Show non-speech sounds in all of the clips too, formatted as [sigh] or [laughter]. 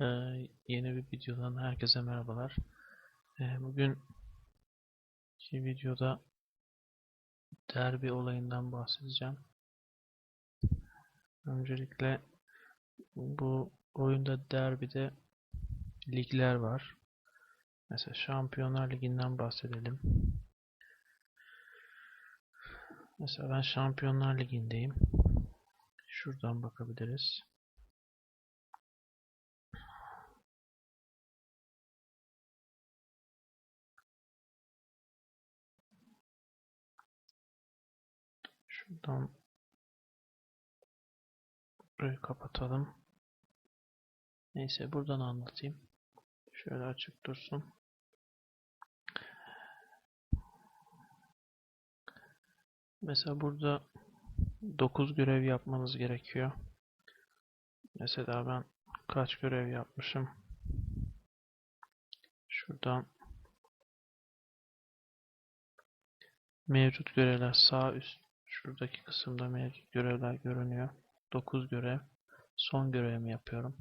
Ee, yeni bir videodan herkese merhabalar. Ee, bugün iki videoda derbi olayından bahsedeceğim. Öncelikle bu oyunda derbide ligler var. Mesela Şampiyonlar Ligi'nden bahsedelim. Mesela ben Şampiyonlar Ligi'ndeyim. Şuradan bakabiliriz. Şuradan burayı kapatalım. Neyse buradan anlatayım. Şöyle açık dursun. Mesela burada 9 görev yapmanız gerekiyor. Mesela ben kaç görev yapmışım? Şuradan mevcut görevler sağ üst şuradaki kısımda mevcut görevler görünüyor. 9 görev. Son görevimi yapıyorum.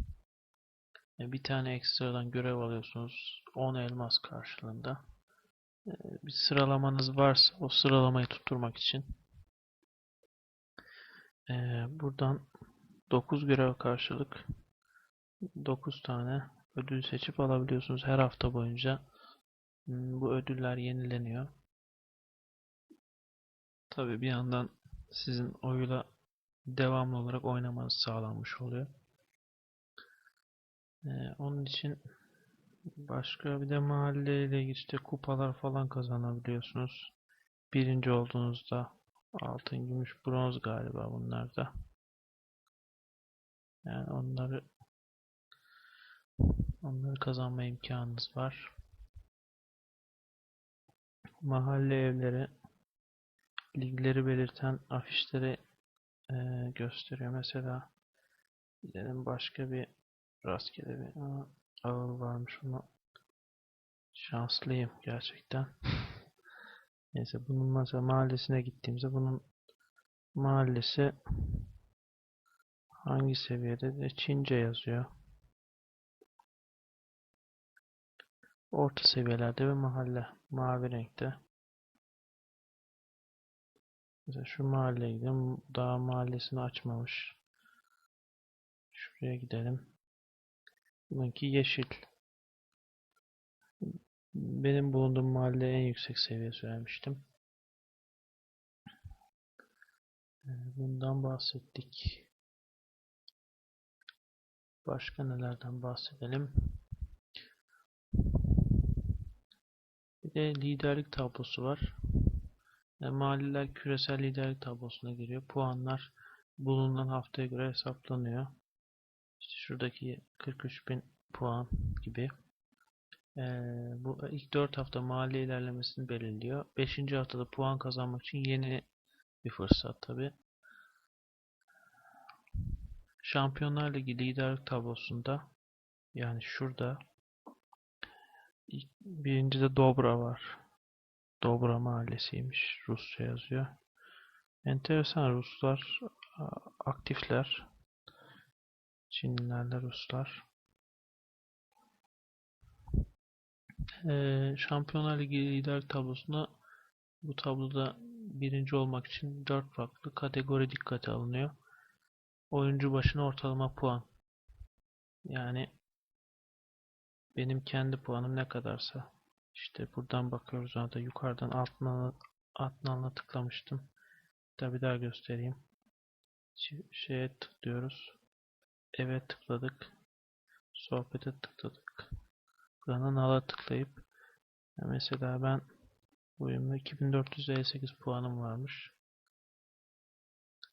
E, Bir tane ekstradan görev alıyorsunuz. 10 elmas karşılığında. E, Bir sıralamanız varsa o sıralamayı tutturmak için e, buradan 9 görev karşılık 9 tane ödül seçip alabiliyorsunuz her hafta boyunca. Hmm, Bu ödüller yenileniyor. Tabii bir yandan sizin oyla devamlı olarak oynamanız sağlanmış oluyor. Ee, onun için başka bir de mahalleyle işte kupalar falan kazanabiliyorsunuz. Birinci olduğunuzda altın, gümüş, bronz galiba bunlar da. Yani onları onları kazanma imkanınız var. Mahalle evleri ligleri belirten afişleri eee, gösteriyor. Mesela gidelim başka bir rastgele bir Aa, ağır varmış onu şanslıyım gerçekten. [laughs] Neyse bunun mesela mahallesine gittiğimizde bunun mahallesi hangi seviyede de Çince yazıyor. Orta seviyelerde bir mahalle. Mavi renkte. Mesela şu mahalleye gidelim. Daha mahallesini açmamış. Şuraya gidelim. Bununki yeşil. Benim bulunduğum mahalle en yüksek seviye söylemiştim. Ee, Bundan bahsettik. Başka nelerden bahsedelim? Bir de liderlik tablosu var. E, mahalleler küresel liderlik tablosuna giriyor. Puanlar bulunan haftaya göre hesaplanıyor. İşte şuradaki 43.000 puan gibi. E, bu ilk 4 hafta mahalle ilerlemesini belirliyor. 5. haftada puan kazanmak için yeni bir fırsat tabi. Şampiyonlar Ligi liderlik tablosunda yani şurada ilk, birincide Dobra var. Dobra mahallesiymiş. Rusça yazıyor. Enteresan Ruslar aktifler. Çinlilerle Ruslar. Ee, Şampiyonlar Ligi lider tablosunda bu tabloda birinci olmak için 4 farklı kategori dikkate alınıyor. Oyuncu başına ortalama puan. Yani benim kendi puanım ne kadarsa. İşte buradan bakıyoruz orada yukarıdan altına altına tıklamıştım. Tabi daha göstereyim. Şi- Şeye tıklıyoruz. Evet tıkladık. Sohbete tıkladık. Buradan ala tıklayıp mesela ben bu oyunda 2458 puanım varmış.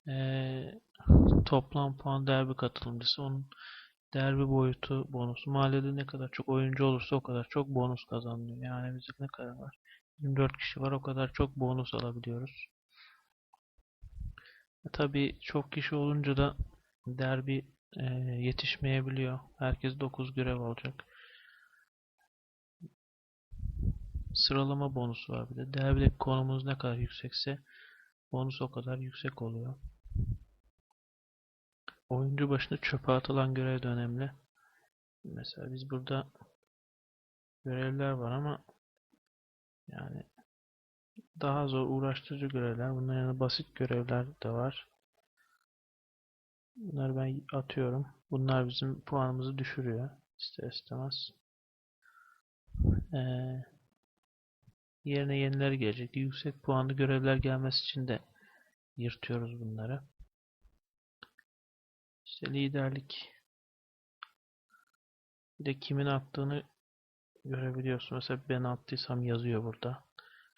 Ee, toplam puan derbi katılımcısı. Onun derbi boyutu bonusu. Mahallede ne kadar çok oyuncu olursa o kadar çok bonus kazanılıyor. Yani bizde ne kadar var? 24 kişi var o kadar çok bonus alabiliyoruz. E, tabii çok kişi olunca da derbi e, yetişmeyebiliyor. Herkes 9 görev alacak. Sıralama bonusu var bir de. Derbideki konumunuz ne kadar yüksekse bonus o kadar yüksek oluyor. Oyuncu başına çöpe atılan görev de önemli. Mesela biz burada görevler var ama yani daha zor uğraştırıcı görevler. Bunların yanında basit görevler de var. Bunları ben atıyorum. Bunlar bizim puanımızı düşürüyor. İster istemez. Ee, yerine yeniler gelecek. Yüksek puanlı görevler gelmesi için de yırtıyoruz bunları. İşte liderlik. Bir de kimin attığını görebiliyorsun. Mesela ben attıysam yazıyor burada.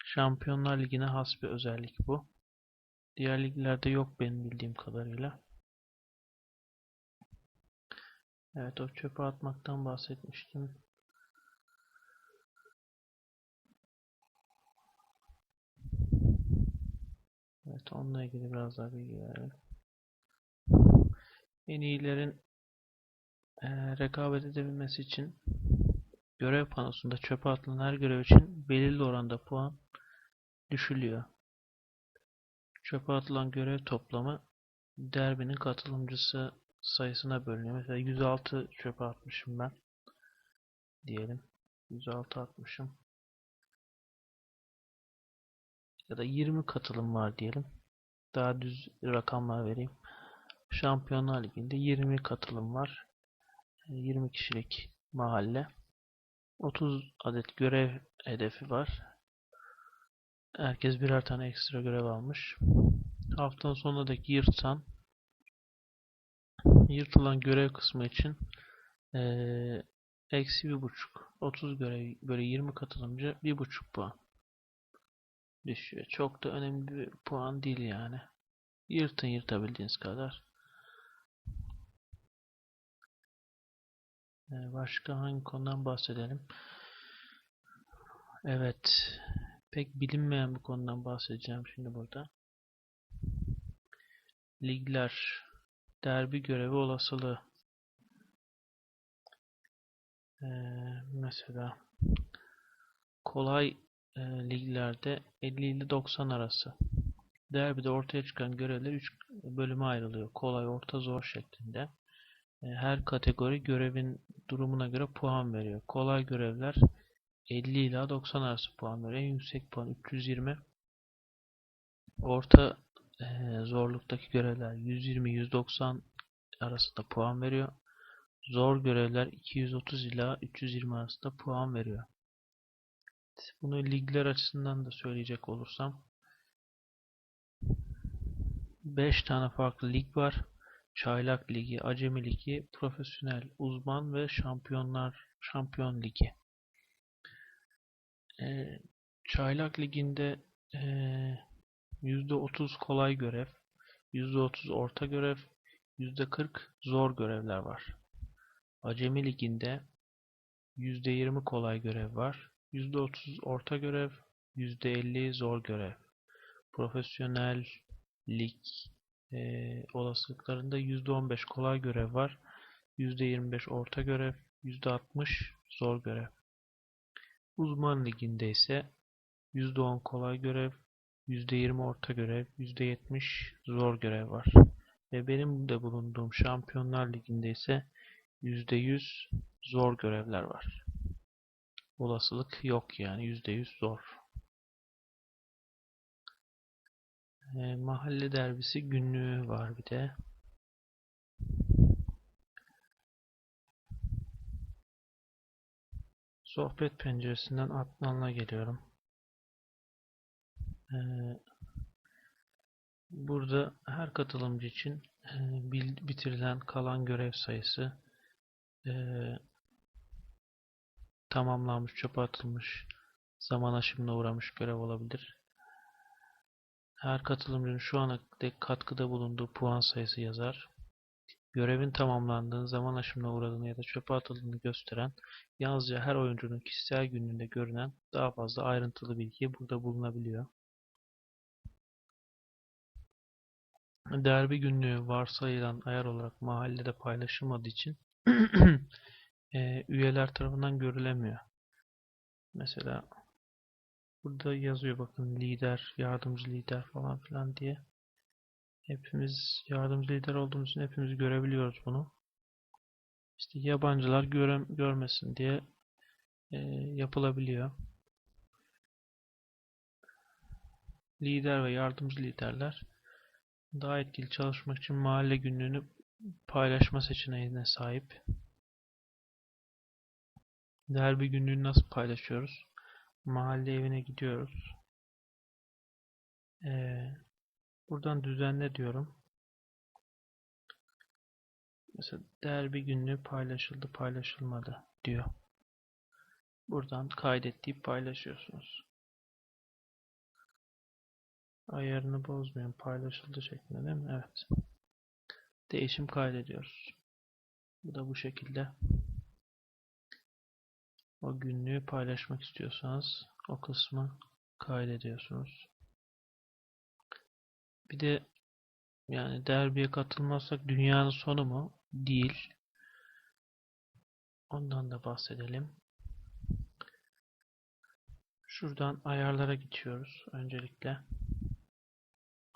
Şampiyonlar Ligi'ne has bir özellik bu. Diğer liglerde yok benim bildiğim kadarıyla. Evet o çöpe atmaktan bahsetmiştim. Evet onunla ilgili biraz daha bilgi verelim. En iyilerin eee, rekabet edebilmesi için görev panosunda çöpe atılan her görev için belirli oranda puan düşülüyor. Çöpe atılan görev toplamı derbinin katılımcısı sayısına bölünüyor. Mesela 106 çöpe atmışım ben. Diyelim. 106 atmışım. Ya da 20 katılım var diyelim. Daha düz rakamlar vereyim. Şampiyonlar Ligi'nde 20 katılım var. 20 kişilik mahalle. 30 adet görev hedefi var. Herkes birer tane ekstra görev almış. Haftanın sonundaki yırtsan yırtılan görev kısmı için eee, eksi bir buçuk. 30 görev böyle 20 katılımcı bir buçuk puan düşüyor. Çok da önemli bir puan değil yani. Yırtın yırtabildiğiniz kadar. Başka hangi konudan bahsedelim? Evet. Pek bilinmeyen bir konudan bahsedeceğim şimdi burada. Ligler. Derbi görevi olasılığı. Ee, mesela kolay e, liglerde 50 ile 90 arası. Derbide ortaya çıkan görevler 3 bölüme ayrılıyor. Kolay, orta, zor şeklinde. E, Her kategori görevin durumuna göre puan veriyor. Kolay görevler 50 ila 90 arası puan veriyor. En yüksek puan 320. Orta e, zorluktaki görevler 120-190 arasında puan veriyor. Zor görevler 230 ila 320 arasında puan veriyor. Bunu ligler açısından da söyleyecek olursam 5 tane farklı lig var. Çaylak Ligi, Acemi Ligi, Profesyonel, Uzman ve Şampiyonlar Şampiyon Ligi. Ee, Çaylak Ligi'nde ee, %30 kolay görev, %30 orta görev, %40 zor görevler var. Acemi Ligi'nde %20 kolay görev var, %30 orta görev, %50 zor görev. Profesyonel lig e, olasılıklarında %15 kolay görev var, %25 orta görev, %60 zor görev. Uzman liginde ise %10 kolay görev, %20 orta görev, %70 zor görev var. Ve benim de bulunduğum Şampiyonlar Ligi'nde ise %100 zor görevler var. Olasılık yok yani %100 zor. E, mahalle derbisi günlüğü var bir de. Sohbet penceresinden Adnan'la geliyorum. Ee, burada her katılımcı için e, bitirilen kalan görev sayısı, e, tamamlanmış, çöpe atılmış, zaman aşımına uğramış görev olabilir. Her katılımcının şu ana dek katkıda bulunduğu puan sayısı yazar. Görevin tamamlandığını, zaman aşımına uğradığını ya da çöpe atıldığını gösteren yalnızca her oyuncunun kişisel günlüğünde görünen daha fazla ayrıntılı bilgi burada bulunabiliyor. Derbi günlüğü varsayılan ayar olarak mahallede paylaşılmadığı için [clears throat] üyeler tarafından görülemiyor. Mesela burada yazıyor bakın lider, yardımcı lider falan filan diye. Hepimiz yardımcı lider olduğumuz için hepimiz görebiliyoruz bunu. işte yabancılar göre, görmesin diye e, yapılabiliyor. Lider ve yardımcı liderler daha etkili çalışmak için mahalle günlüğünü paylaşma seçeneğine sahip. Derbi günlüğünü nasıl paylaşıyoruz? Mahalle evine gidiyoruz. Ee, buradan düzenle diyorum. Mesela derbi günlüğü paylaşıldı paylaşılmadı diyor. Buradan kaydet deyip paylaşıyorsunuz. Ayarını bozmayın paylaşıldı şeklinde değil mi? Evet. Değişim kaydediyoruz. Bu da bu şekilde. O günlüğü paylaşmak istiyorsanız o kısmı kaydediyorsunuz. Bir de yani derbiye katılmazsak dünyanın sonu mu? Değil. Ondan da bahsedelim. Şuradan ayarlara geçiyoruz öncelikle.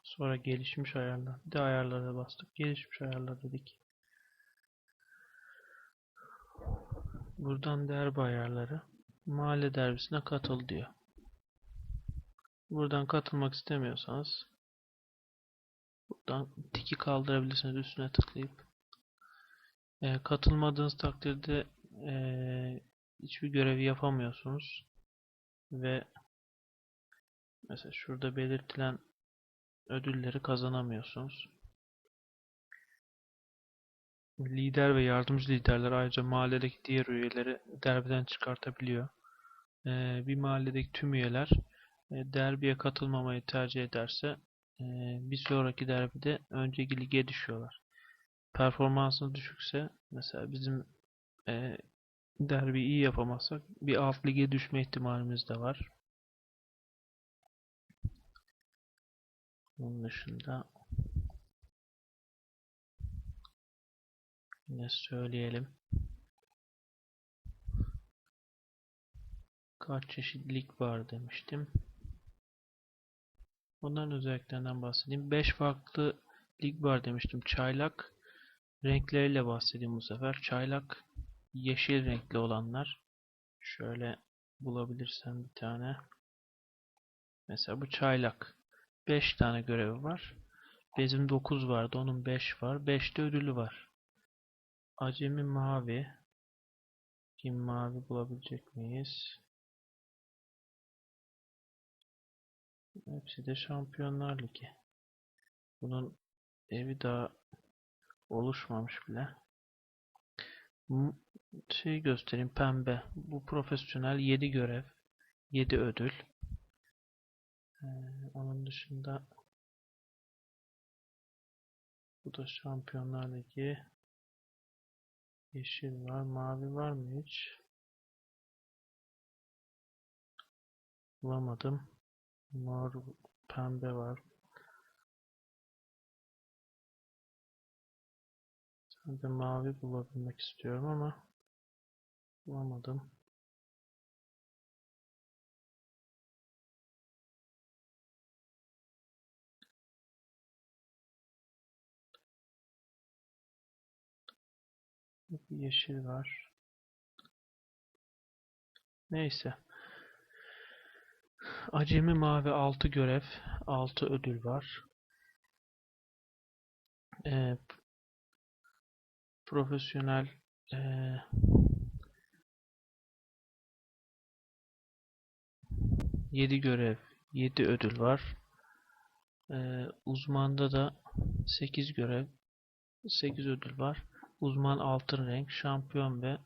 Sonra gelişmiş ayarlar. Bir de ayarlara bastık. Gelişmiş ayarlar dedik. Buradan derbi ayarları. Mahalle derbisine katıl diyor. Buradan katılmak istemiyorsanız buradan tiki kaldırabilirsiniz üstüne tıklayıp. E, katılmadığınız takdirde e, hiçbir görevi yapamıyorsunuz. Ve mesela şurada belirtilen ödülleri kazanamıyorsunuz. Lider ve yardımcı liderler ayrıca mahalledeki diğer üyeleri derbiden çıkartabiliyor. Ee, bir mahalledeki tüm üyeler e, derbiye katılmamayı tercih ederse e, bir sonraki derbide önceki lige düşüyorlar. Performansınız düşükse mesela bizim e, derbi iyi yapamazsak bir alt lige düşme ihtimalimiz de var. Bunun dışında yine söyleyelim. Kaç çeşit lig var demiştim. Bunların özelliklerinden bahsedeyim. 5 farklı lig var demiştim. Çaylak renkleriyle bahsedeyim bu sefer. Çaylak yeşil renkli olanlar. Şöyle bulabilirsem bir tane. Mesela bu çaylak. 5 tane görevi var. Bizim 9 vardı. Onun 5 var. 5 de ödülü var. Acemi mavi. Kim mavi bulabilecek miyiz? Hepsi de Şampiyonlar Ligi. Bunun evi daha oluşmamış bile. Şey göstereyim pembe. Bu profesyonel 7 görev. 7 ödül. Ee, onun dışında bu da Şampiyonlar Ligi. Yeşil var. Mavi var mı hiç? Bulamadım. Mor, pembe var. Ben mavi bulabilmek istiyorum ama bulamadım. Bir yeşil var. Neyse. Acemi mavi 6 görev, 6 ödül var. Ee, profesyonel e, yedi görev, 7 ödül var. Ee, uzmanda da 8 görev, 8 ödül var. Uzman altın renk, şampiyon ve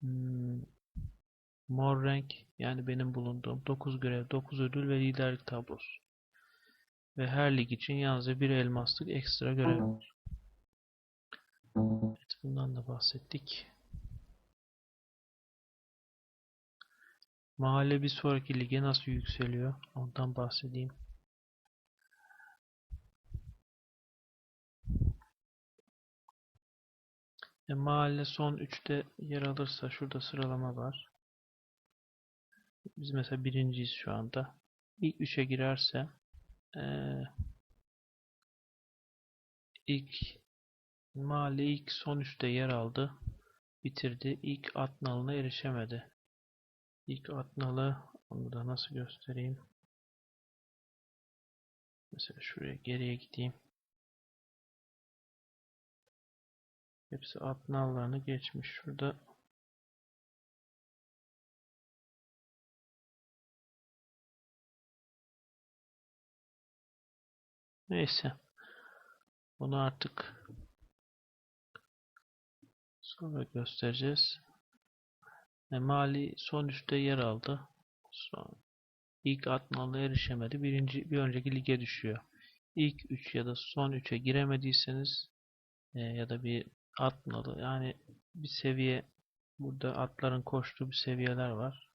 hmm, mor renk yani benim bulunduğum 9 görev, 9 ödül ve liderlik tablosu. Ve her lig için yalnızca bir elmaslık ekstra görev var. Evet, bundan da bahsettik. Mahalle bir sonraki lige nasıl yükseliyor? Ondan bahsedeyim. E, mahalle son 3'te yer alırsa şurada sıralama var. Biz mesela birinciyiz şu anda. İlk 3'e girerse e, ilk mahalle ilk son 3'te yer aldı. bitirdi. İlk at nalına erişemedi. İlk at nalı onu da nasıl göstereyim? Mesela şuraya geriye gideyim. Hepsi at nallarını geçmiş. Şurada Neyse. Bunu artık sonra göstereceğiz. E, Mali son üçte yer aldı. Son, ilk atmalı erişemedi. Birinci, bir önceki lige düşüyor. İlk 3 ya da son 3'e giremediyseniz e, ya da bir atmalı yani bir seviye burada atların koştuğu bir seviyeler var.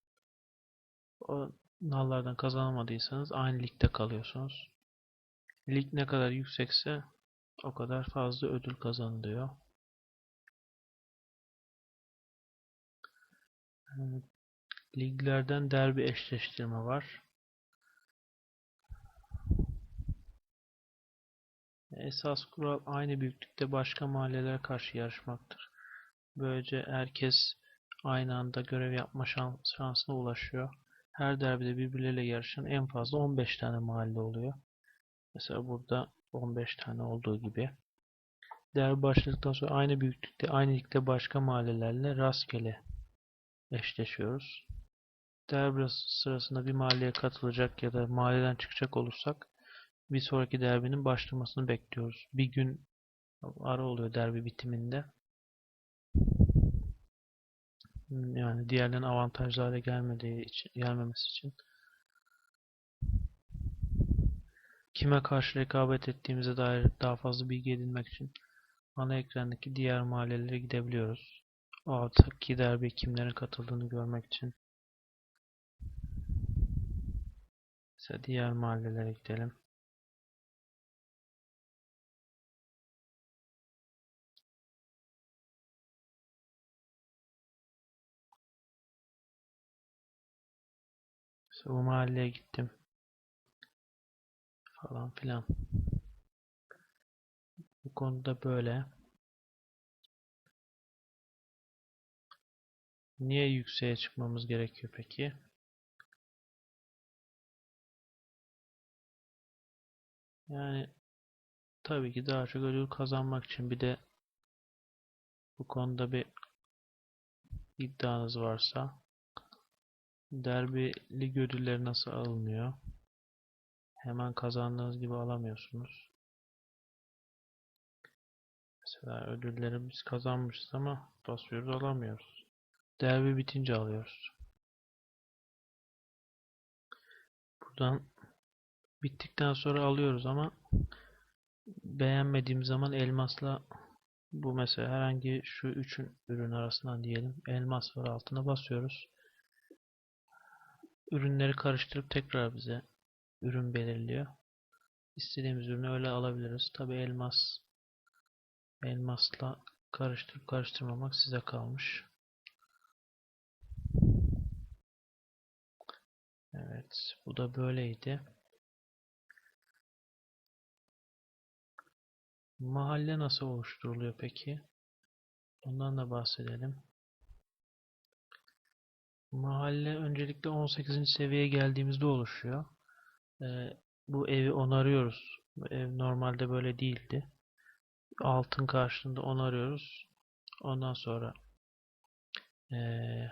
O nallardan kazanamadıysanız aynı ligde kalıyorsunuz. Lig ne kadar yüksekse o kadar fazla ödül kazanılıyor. Evet, Liglerden derbi eşleştirme var. Esas kural aynı büyüklükte başka mahallelere karşı yarışmaktır. Böylece herkes aynı anda görev yapma şans, şansına ulaşıyor. Her derbide birbirleriyle yarışan en fazla 15 tane mahalle oluyor. Mesela burada 15 tane olduğu gibi. Derbi başladıktan sonra aynı büyüklükte, aynı ligde başka mahallelerle rastgele eşleşiyoruz. Derbi sırasında bir mahalleye katılacak ya da mahalleden çıkacak olursak bir sonraki derbinin başlamasını bekliyoruz. Bir gün ara oluyor derbi bitiminde. Yani diğerlerinin avantajlı hale gelmediği için, gelmemesi için kime karşı rekabet ettiğimize dair daha fazla bilgi edinmek için ana ekrandaki diğer mahallelere gidebiliyoruz. O alttaki derbi kimlerin katıldığını görmek için. Mesela diğer mahallelere gidelim. Mesela bu mahalleye gittim. Falan filan. Bu konuda böyle. Niye yükseğe çıkmamız gerekiyor peki? Yani tabii ki daha çok ödül kazanmak için bir de bu konuda bir iddianız varsa derbi lig ödülleri nasıl alınıyor? Hemen kazandığınız gibi alamıyorsunuz. Mesela ödülleri biz kazanmışız ama basıyoruz alamıyoruz. Derbi bitince alıyoruz. Buradan bittikten sonra alıyoruz ama beğenmediğim zaman elmasla bu mesela herhangi şu üçün ürün arasından diyelim elmas var altına basıyoruz. Ürünleri karıştırıp tekrar bize ürün belirliyor. İstediğimiz ürünü öyle alabiliriz. Tabi elmas elmasla karıştırıp karıştırmamak size kalmış. Evet, bu da böyleydi. Mahalle nasıl oluşturuluyor peki? Ondan da bahsedelim. Mahalle öncelikle 18. seviyeye geldiğimizde oluşuyor. Ee, bu evi onarıyoruz. Bu ev normalde böyle değildi. Altın karşılığında onarıyoruz. Ondan sonra ee,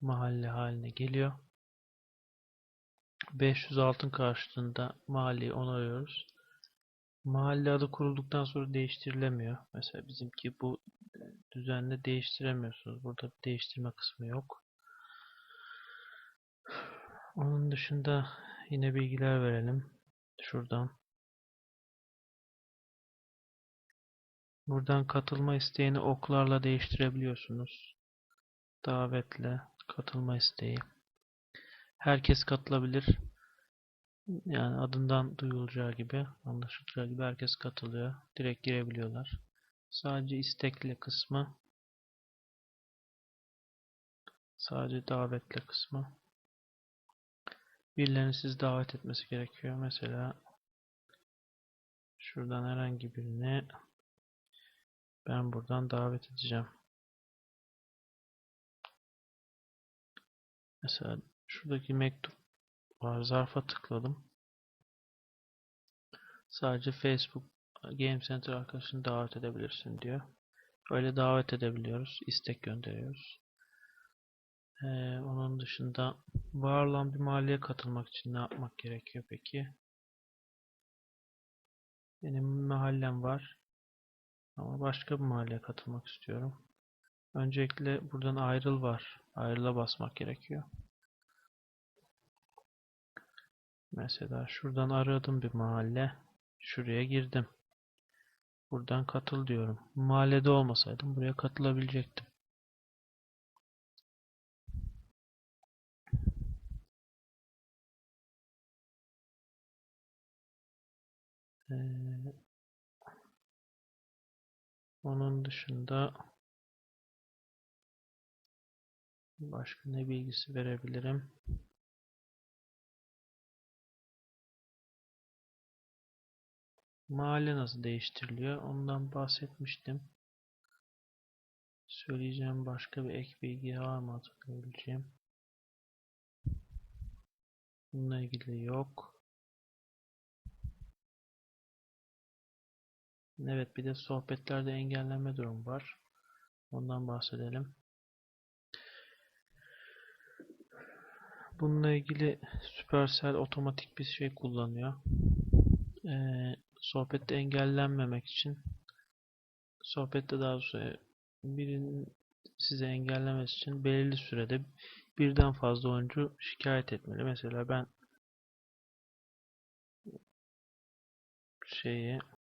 mahalle haline geliyor. 500 altın karşılığında mahalleyi onarıyoruz. Mahalle adı kurulduktan sonra değiştirilemiyor. Mesela bizimki bu düzenle değiştiremiyorsunuz. Burada değiştirme kısmı yok. Onun dışında yine bilgiler verelim. Şuradan. Buradan katılma isteğini oklarla değiştirebiliyorsunuz. Davetle katılma isteği. Herkes katılabilir. Yani adından duyulacağı gibi, anlaşılacağı gibi herkes katılıyor. Direkt girebiliyorlar. Sadece istekli kısmı sadece davetli kısmı birilerini siz davet etmesi gerekiyor. Mesela şuradan herhangi birini ben buradan davet edeceğim. Mesela şuradaki mektup var. Zarfa tıkladım. Sadece Facebook Game Center arkadaşını davet edebilirsin diyor. Öyle davet edebiliyoruz. istek gönderiyoruz. Ee, onun dışında var olan bir mahalleye katılmak için ne yapmak gerekiyor peki? Benim mahallem var. Ama başka bir mahalleye katılmak istiyorum. Öncelikle buradan ayrıl var. Ayrıla basmak gerekiyor. Mesela şuradan aradım bir mahalle. Şuraya girdim. Buradan katıl diyorum. Mahallede olmasaydım buraya katılabilecektim. Ee, onun dışında başka ne bilgisi verebilirim? Mahalle nasıl değiştiriliyor? Ondan bahsetmiştim. Söyleyeceğim başka bir ek bilgi var mı hatırlayabileceğim? Bununla ilgili yok. Evet bir de sohbetlerde engelleme durum var. Ondan bahsedelim. Bununla ilgili Supercell otomatik bir şey kullanıyor. Ee, sohbette engellenmemek için sohbette daha doğrusu birinin size engellemesi için belirli sürede birden fazla oyuncu şikayet etmeli. Mesela ben şeyi